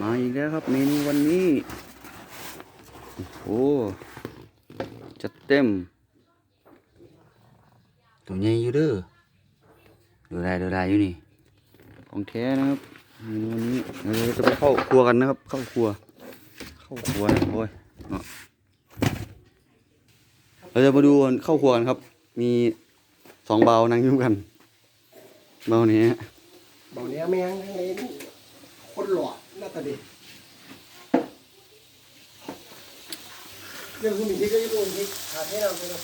มาอีกแล้วครับเมนูวันนี้ โอ้โหจัดเต็ม ตัวใหญ่อยู่เด้อดูได้ดูได้อยู่นี่ ของแท้นะครับเมนูวันนี้เราจะไปเข้าครัวกันนะครับ เข้าครัว เข้าครัวนะโอ้ยเราจะมาดูเข้าครัวกันครับ มีสองเบานั่งอยู่กัน เบานี้เบอกเนี้ยแม่งไอ้นี่คนหล่อ หน้าตาดีเรื่องคุณมีที่ก็ญี่ปุ่นที่หาให้เราไปเนาะ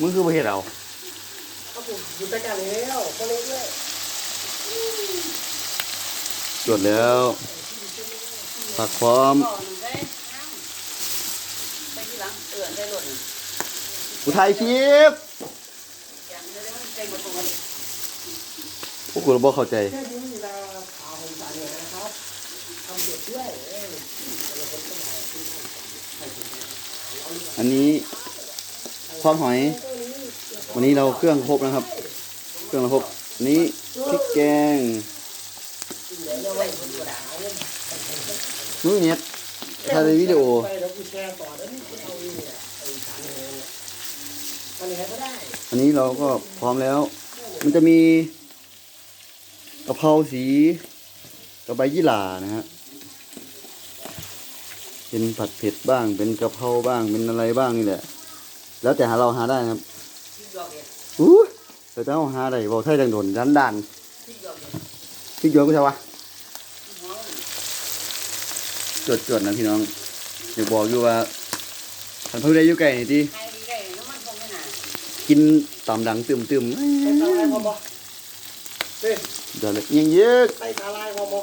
มึงคือประเทศเราครับผมอยู่ด้วยกันแล้วก็เล็กเลยจดแล้วผักพร้อมก่อนหนึ่งได้น้ำไปที่หลังเอือนได้หล่นอุทัยคลิปอย่างนี้ได้มันเต็มหมดตรงนี้พวกกูเราบอกเข้าใจ อันนี้ทอดหอย วันนี้เราเครื่องครบนะครับ เครื่องเราครบนี้พริกแกงนู่นเนี่ยถ่ายในวิดีโออันนี้เราก็พร้อมแล้ว มันจะมีกะเพราสีกระใบยี่หร่านะฮะ เป็นผัดเผ็ดบ้าง เป็นกะเพราบ้าง เป็นอะไรบ้างนี่แหละ แล้วแต่หาเราหาได้นะครับที่ยอกเด็ดอู้แต่ถ้าเราหาได้บอกไทยดังโดนดันดันที่ยอกเด็ดพี่โยนก็ใช่ปะที่หัวมันจดจดๆนะพี่น้องอยากบอกอยู่ว่าท่านผู้ใดอยู่ไกลนี่ที่ให้ดีได้น้ำมันคงไม่นานกินตามดังตึมตึมใส่สาลายพอบ่เฮ้ยเดี๋ยวเลยยังเยอะใส่สาลายพอบ่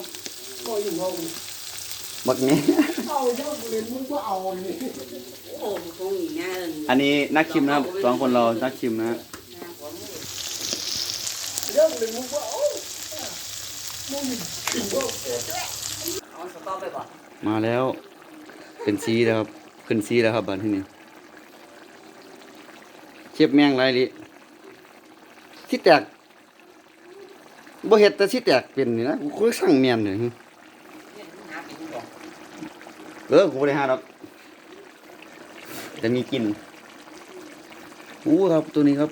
ก็ยิ่งเอา บักแง่เอาเจ้าเรียนมึงก็เอานี่โอ้คงอีกนะอันนี้นักชิมนะครับสองคนเรานักชิมนะฮะเรื่องเรียนมึงก็เอามึงถึงก็เกิดเอาสต๊อปไปก่อนมาแล้วเป็นซีแล้วครับขึ้นซีแล้วครับบัดที่นี่เชฟแมงไรลิที่แตกบ่เฮ็ดแต่ที่แตกเป็นนี่นะกูก็สั่งเมียนนี่หึเนี่ยหาเป็นก่อน เออกูบ่ได้หาดอกแต่มีกลินอู้ครับตัวนี้ครับ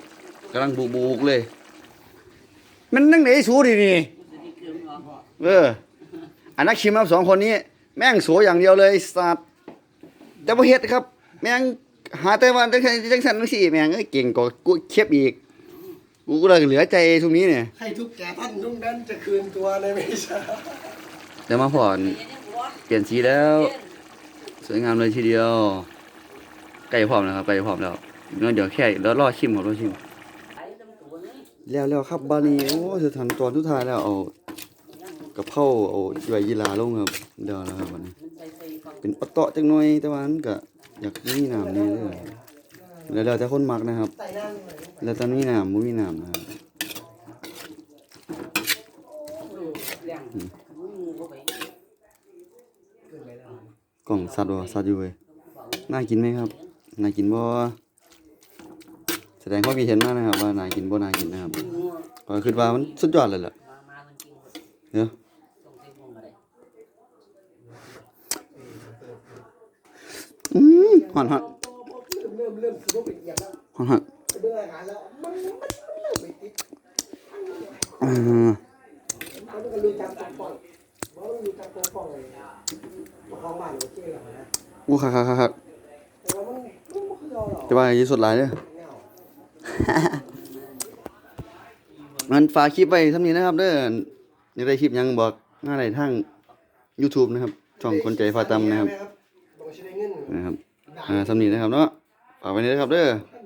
กำลังบุกๆเลย มันนั่งไหนสูดินี่รู้สึกดีขึ้นเนาะเอออันนักชิมครับสองคนนี้ แม่งสวยอย่างเดียวเลยสัตว์แต่บ่เฮ็ดครับ แม่งหาแต่วันจังซั่นจังซั่นจังซี่แม่งเอ้ยเก่งกว่ากูเข็บอีกกูก็เลยเหลือใจทุกนี้เนี่ยให้ทุกแก่ท่านนุ่งนั้นจะคืนตัวในไม่ใช่แต่มาผ่อนเย็นนี่หัวเปลี่ยนสีแล้วเย็นส วยงามเลยทีเดียวใกล้พร้อมแล้วครับใกล้พร้อมแล้วเดี๋ยวแค่แล้วรอชิมครับรอชิมกันี้แล้วแล้วครับบานีโอ้จะทันตอนสุดท้ายแล้วเอากระเพราเอาใบยีราลงครับเดี๋ยวแล้วครับวันนี้เป็นปะเตาะจังหน่อยแต่ว่ามันก็อยากมีน้ำนี่เด้อแล้วแล้วแต่คนมักนะครับเลยแล้วตอนมีน้ำบ่มีน้ำนะครับ เรื่องมึงงูเข้าไป ก ล่องสัตว์บ่สัตว์อยู่เว้ยน่ากินไหมครับน่ากินบ่แสดงความคิดเห็นมากนะครับ ว่าน่ากินบ่น่ากินนะครับก็คิดว่ามันสุดยอดเลยแหละเนาะอืมหอนหอนเริ่มเริ่มคือนหอนอ่า ของบ้านโอเคหรอนะอู้คักคักคักคักแต่ว่ามันมันไม่คือเราหรอกแต่ว่าอย่าสดหลายเด้อเงามันฝากคลิปไว้ทำนี้นะครับเด้อนี่ได้คลิปหยังบอกหน้าได้ทาง YouTube นะครับช่องคนใจฟ้าตำนะครับบอกใช้เงินนะครับอ่าสำนีนะครับเนาะฝากไว้นี้นะครับเด้อถ้า